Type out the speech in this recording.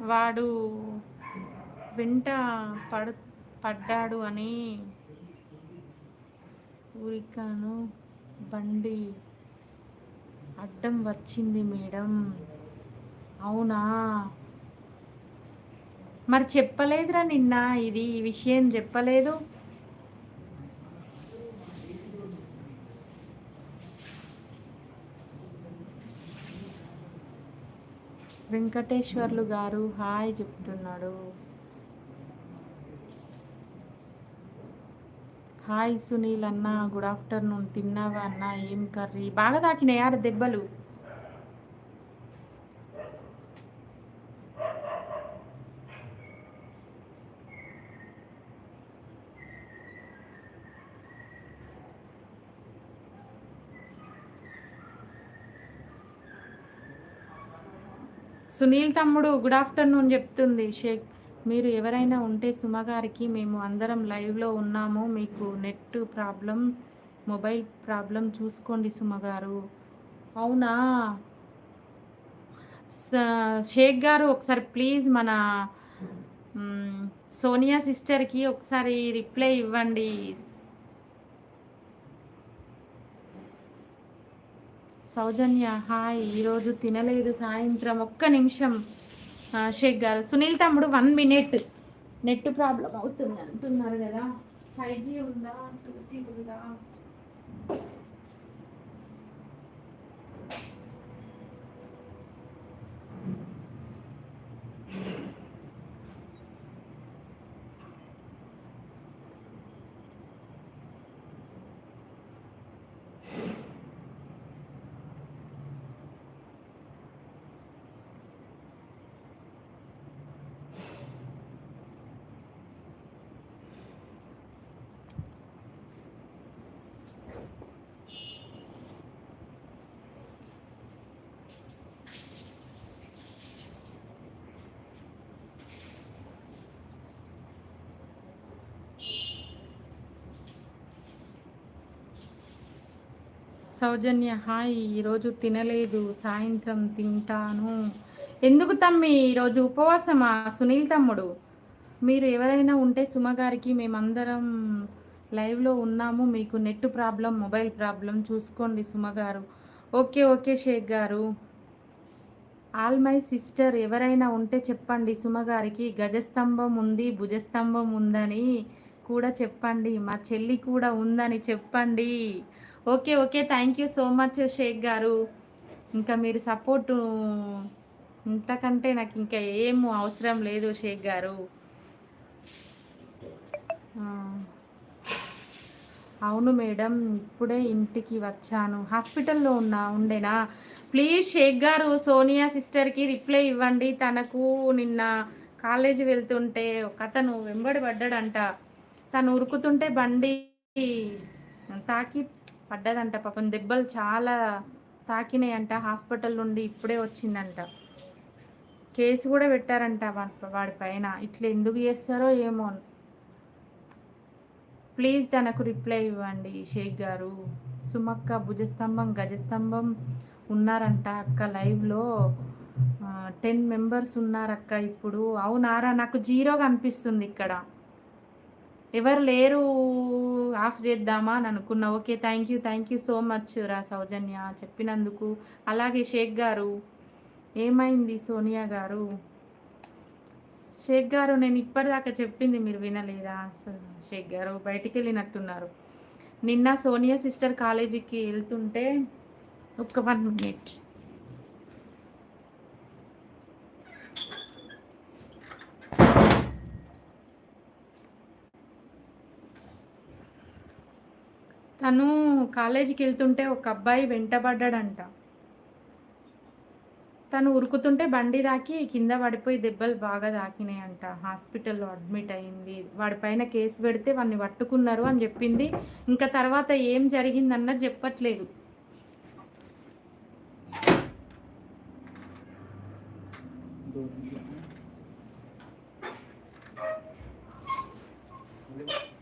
వాడు వెంట పడు పడ్డాడు అని ఊరికాను బండి అడ్డం వచ్చింది మేడం. అవునా? మరి చెప్పలేదురా నిన్న ఇది ఈ విషయం చెప్పలేదు? వెంకటేశ్వర్లు గారు హాయ్ చెప్తున్నాడు. హాయ్ సునీల్ అన్న గుడ్ ఆఫ్టర్నూన్. తిన్నావా అన్న? ఏం కర్రీ? బాగా తాకినాయి దెబ్బలు? సునీల్ తమ్ముడు గుడ్ ఆఫ్టర్నూన్ చెప్తుంది షేక్. మీరు ఎవరైనా ఉంటే సుమ గారికి మేము అందరం లైవ్లో ఉన్నాము. మీకు నెట్ ప్రాబ్లం మొబైల్ ప్రాబ్లం చూసుకోండి సుమ గారు. అవునా? స- షేక్ గారు ఒకసారి ప్లీజ్ మన సోనియా సిస్టర్కి ఒకసారి రిప్లై ఇవ్వండి. సౌజన్య హాయ్. ఈరోజు తినలేదు. సాయంత్రం ఒక్క నిమిషం. షేక్ గారు. సునీల్ తమ్ముడు వన్ మినిట్. నెట్ ప్రాబ్లం అవుతుంది అంటున్నారు కదా. ఫైవ్ జీ ఉందా? టూ జీ ఉందా? సౌజన్య హాయ్ ఈరోజు తినలేదు సాయంత్రం తింటాను. ఎందుకు తమ్మి ఈరోజు ఉపవాసమా సునీల్ తమ్ముడు? మీరు ఎవరైనా ఉంటే సుమ గారికి మేమందరం లైవ్లో ఉన్నాము. మీకు నెట్ ప్రాబ్లం మొబైల్ ప్రాబ్లం చూసుకోండి సుమ గారు ఓకే ఓకే షేక్ గారు. ఆల్ మై సిస్టర్ ఎవరైనా ఉంటే చెప్పండి సుమ గారికి గజస్తంభం ఉంది భుజస్తంభం ఉందని కూడా చెప్పండి. మా చెల్లి కూడా ఉందని చెప్పండి. Okay okay. Thank you so much Sheikh గారు. ఇంకా మీరు సపోర్టు ఇంతకంటే నాకు ఇంకా ఏం అవసరం లేదు షేక్ గారు. అవును మేడం ఇప్పుడే ఇంటికి వచ్చాను. హాస్పిటల్లో ఉన్నా ఉండేనా? ప్లీజ్ షేక్ గారు సోనియా సిస్టర్కి రిప్లై ఇవ్వండి. తనకు నిన్న కాలేజీ వెళ్తుంటే ఒక అతను వెంబడి పడ్డాడంట. తను ఉరుకుతుంటే బండి తాకి పడ్డదంట పాపం. దెబ్బలు చాలా తాకినాయంట. హాస్పిటల్ నుండి ఇప్పుడే వచ్చిందంట. కేసు కూడా పెట్టారంట వాడి పైన. ఇట్లా ఎందుకు చేస్తారో ఏమో ప్లీజ్ తనకు రిప్లై ఇవ్వండి షేక్ గారు. సుమక్క భుజస్తంభం గజస్తంభం ఉన్నారంట అక్క లైవ్లో టెన్ మెంబర్స్ ఉన్నారక్క ఇప్పుడు. అవునారా? నాకు జీరో కనిపిస్తుంది ఇక్కడ. ఎవరు లేరు ఆఫ్ చేద్దామా అని అనుకున్నా. Okay thank you thank you so much రా సౌజన్య చెప్పినందుకు. అలాగే షేక్ గారు ఏమైంది సోనియా గారు? షేక్ గారు నేను ఇప్పటిదాకా చెప్పింది మీరు వినలేదా? షేక్ గారు బయటికి వెళ్ళినట్టున్నారు. నిన్న సోనియా సిస్టర్ కాలేజీకి వెళ్తుంటే ఒక్క వన్ మినిట్. తను కాలేజీకి వెళ్తుంటే ఒక అబ్బాయి వెంటబడ్డాడంట. తను ఉరుకుతుంటే బండి దాకి కింద పడిపోయి దెబ్బలు బాగా అంట హాస్పిటల్లో అడ్మిట్ అయింది వాడిపైన కేసు పెడితే వాడిని పట్టుకున్నారు అని చెప్పింది. ఇంకా తర్వాత ఏం జరిగిందన్నది చెప్పట్లేదు. Thank you.